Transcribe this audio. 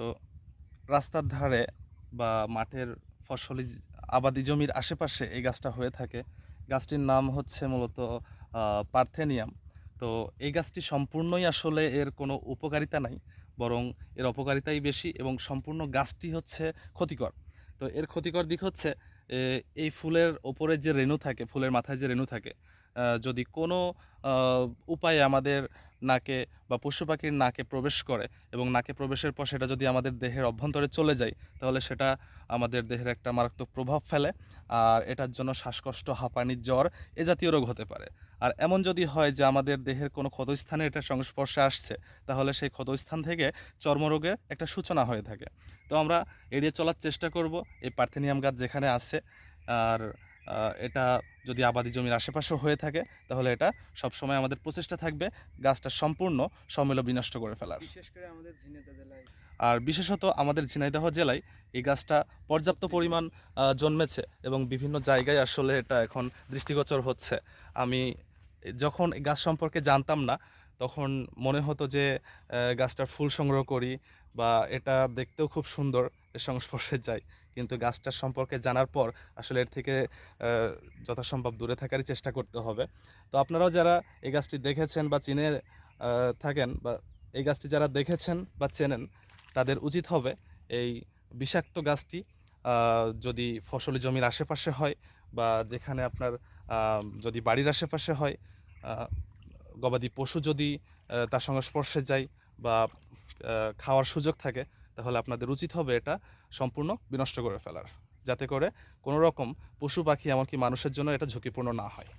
তো রাস্তার ধারে বা মাঠের ফসলি আবাদি জমির আশেপাশে এই গাছটা হয়ে থাকে। গাছটির নাম হচ্ছে মূলত পার্থেনিয়াম। তো এই গাছটি সম্পূর্ণই আসলে এর কোনো উপকারিতা নাই, বরং এর অপকারিতাই বেশি এবং সম্পূর্ণ গাছটি হচ্ছে ক্ষতিকর। তো এর ক্ষতিকর দিক হচ্ছে এই ফুলের ওপরে যে রেণু থাকে, ফুলের মাথায় যে রেণু থাকে যদি কোনো উপায়ে আমাদের নাকে বা পশু পাখির নাকে প্রবেশ করে এবং নাকে প্রবেশের পর সেটা যদি আমাদের দেহের অভ্যন্তরে চলে যায়, তাহলে সেটা আমাদের দেহের একটা মারাত্মক প্রভাব ফেলে আর এটার জন্য শ্বাসকষ্ট, হাঁপানি, জ্বর এ জাতীয় রোগ হতে পারে। আর এমন যদি হয় যে আমাদের দেহের কোনো ক্ষতস্থানে এটা সংস্পর্শে আসছে, তাহলে সেই ক্ষতস্থান থেকে চর্মরোগের একটা সূচনা হয়ে থাকে। তো আমরা এড়িয়ে চলার চেষ্টা করব এই পার্থেনিয়াম গাছ যেখানে আছে। আর এটা যদি আবাদি জমির আশেপাশেও হয়ে থাকে তাহলে এটা সবসময় আমাদের প্রচেষ্টা থাকবে গাছটা সম্পূর্ণ সমিল বিনষ্ট করে ফেলার। বিশেষ করে আমাদের আর বিশেষত আমাদের ঝিনাইদহ জেলায় এই গাছটা পর্যাপ্ত পরিমাণ জন্মেছে এবং বিভিন্ন জায়গায় আসলে এটা এখন দৃষ্টিগোচর হচ্ছে। আমি যখন এই গাছ সম্পর্কে জানতাম না তখন মনে হতো যে গাছটার ফুল সংগ্রহ করি বা এটা দেখতেও খুব সুন্দর। সংস্পর্শে যাই কিন্তু গাছটার সম্পর্কে জানার পর আসলে এর থেকে যথাসম্ভব দূরে থাকারই চেষ্টা করতে হবে। তো আপনারাও যারা এই গাছটি দেখেছেন বা চিনে থাকেন বা এই গাছটি যারা দেখেছেন বা চেনেন, তাদের উচিত হবে এই বিষাক্ত গাছটি যদি ফসলি জমির আশেপাশে হয় বা যেখানে আপনার যদি বাড়ির আশেপাশে হয় গবাদি পশু যদি তার সংস্পর্শে যায় বা খাওয়ার সুযোগ থাকে তাহলে আপনাদের উচিত হবে এটা সম্পূর্ণ বিনষ্ট করে ফেলার। যাতে করে কোনো রকম পশু পাখি, এমনকি মানুষের জন্য এটা ঝুঁকিপূর্ণ না হয়।